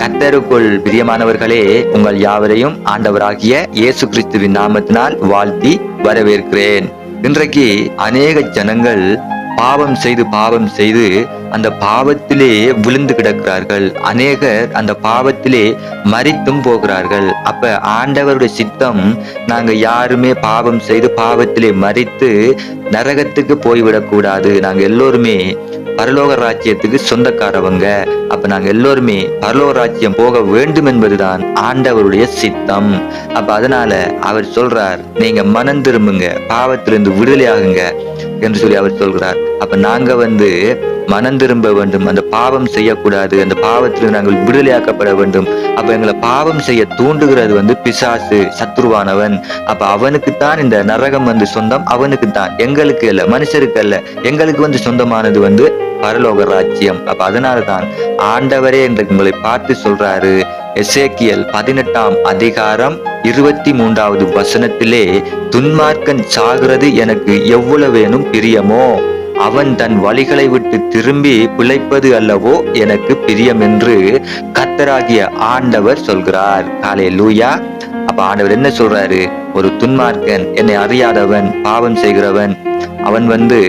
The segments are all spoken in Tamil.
கத்தருக்குள் பிரியமானவர்களே உங்கள் யாவரையும் ஆண்டவராகிய இயேசு கிறிஸ்துவின் நாமத்தினால் வாழ்த்தி வரவேற்கிறேன். இன்றைக்கு அநேக ஜனங்கள் பாவம் செய்து பாவம் செய்து அந்த பாவத்திலே விழுந்து கிடக்கிறார்கள். அநேகர் அந்த பாவத்திலே மறித்தும் போகிறார்கள். அப்ப ஆண்டவருடைய சித்தம் நாங்க யாருமே பாவம் செய்து பாவத்திலே மறித்து நரகத்துக்கு போய்விடக் கூடாது நாங்க எல்லோருமே பரலோக ராஜ்யத்துக்கு சொந்தக்காரவங்க. அப்ப நாங்க எல்லோருமே பரலோக ராஜ்யம் போக வேண்டும் என்பதுதான் ஆண்டவருடைய சித்தம். அப்ப அதனால அவர் சொல்றார் நீங்க மனம் திரும்புங்க பாவத்திலிருந்து விடுதலையாகுங்க என்று சொல்லி அவர் சொல்கிறார். அப்ப நாங்க வந்து மனம் திரும்ப வேண்டும். அந்த பாவம் செய்யக்கூடாது. அந்த பாவத்தில் நாங்கள் விடுதலையாக்கப்பட வேண்டும். அப்ப எங்களை பாவம் செய்ய தூண்டுகிறது வந்து பிசாசு சத்ருவானவன். அப்ப அவனுக்குத்தான் இந்த நரகம் வந்து சொந்தம். அவனுக்கு தான் எங்களுக்கு அல்ல மனுஷருக்கு அல்ல. எங்களுக்கு வந்து சொந்தமானது வந்து பரலோக ராஜ்யம். அப்ப அதனாலதான் ஆண்டவரே என்று உங்களை பார்த்து சொல்றாரு. எசேக்கியல் பதினெட்டாம் அதிகாரம் இருபத்தி மூன்றாவது வசனத்திலே துன்மார்க்கன் சாகிறது எனக்கு எவ்வளவேனும் பிரியமோ? அவன் தன் வழிகளை விட்டு திரும்பி பிழைப்பது அல்லவோ எனக்கு பிரியம் என்று கத்தராகிய ஆண்டவர் சொல்கிறார். காலே லூயா அப்ப ஆண்டவர் என்ன சொல்றாரு? ஒரு துன்மார்க்கன் என்னை அறியாதவன் பாவம் செய்கிறவன். அவன் வந்து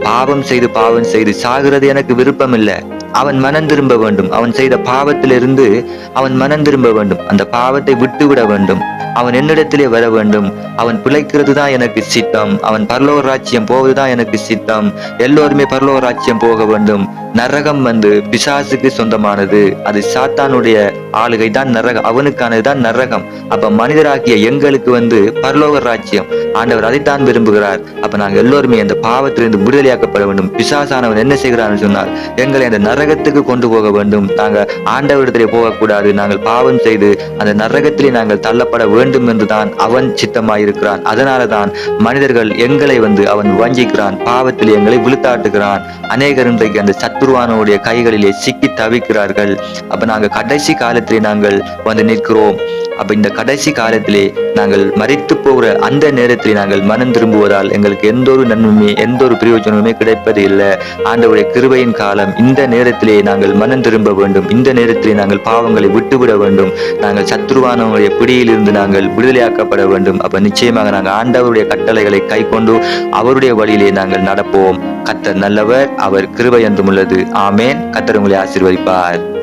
பாவம் செய்து பாவம் செய்து சாகிறது எனக்கு விருப்பம் இல்லை அவன் மனம் திரும்ப வேண்டும். அவன் செய்த பாவத்திலிருந்து அவன் மனம் திரும்ப வேண்டும். அந்த பாவத்தை விட்டுவிட வேண்டும். அவன் என்னிடத்திலே வர வேண்டும் அவன் பிழைக்கிறது தான் எனக்கு சித்தம். அவன் பரலோக ராஜ்யம் போவதுதான் எனக்கு சித்தம். எல்லோருமே பரலோக ராஜ்யம் போக வேண்டும். நரகம் வந்து பிசாசுக்கு சொந்தமானது. அது சாத்தானுடைய ஆளுகை தான் நரகம் அவனுக்கானது தான் நரகம். அப்ப மனிதராகிய எங்களுக்கு வந்து பரலோக ராஜ்யம். ஆண்டவர் அதைத்தான் விரும்புகிறார். அப்ப நாங்க எல்லோருமே அந்த பாவத்திலிருந்து விடுதலையாக்கப்பட வேண்டும். பிசாசானவன் என்ன செய்கிறான்னு சொன்னால் எங்களை அந்த நரகத்துக்கு கொண்டு போக வேண்டும். நாங்கள் ஆண்டவரிடத்திலே போகக்கூடாது. நாங்கள் பாவம் செய்து அந்த நரகத்திலே நாங்கள் தள்ளப்பட வேண்டும் என்றுதான் அவன் சித்தமாயிருக்கிறான். அதனாலதான் மனிதர்கள் எங்களை வந்து அவன் வஞ்சிக்கிறான். பாவத்தில் எங்களை விழுத்தாட்டுகிறான். அநேகர் இன்றைக்கு அந்த சத்துருவானுடைய கைகளிலே சிக்கி தவிக்கிறார்கள். அப்ப நாங்க கடைசி காலத்தில் நாங்கள் வந்து நிற்கிறோம். அப்ப இந்த கடைசி காலத்திலே நாங்கள் மறித்து போகிற அந்த நேரத்தில் நாங்கள் மனம் திரும்புவதால் எங்களுக்கு எந்த ஒரு நன்மையுமே எந்த ஒரு பிரயோஜனமுமே கிடைப்பது இல்லை. ஆண்டவருடைய கிருபையின் காலம் இந்த நேரத்திலே நாங்கள் மனம் திரும்ப வேண்டும். இந்த நேரத்திலே நாங்கள் பாவங்களை விட்டுவிட வேண்டும். நாங்கள் சத்ருவானவருடைய பிடியிலிருந்து நாங்கள் விடுதலையாக்கப்பட வேண்டும். அப்ப நிச்சயமாக நாங்கள் ஆண்டவருடைய கட்டளைகளை கை கொண்டு அவருடைய வழியிலே நாங்கள் நடப்போம். கத்தர் நல்லவர் அவர் கிருபை என்றும் உள்ளது ஆமேன். கத்தர் உங்களை ஆசீர்வதிப்பார்.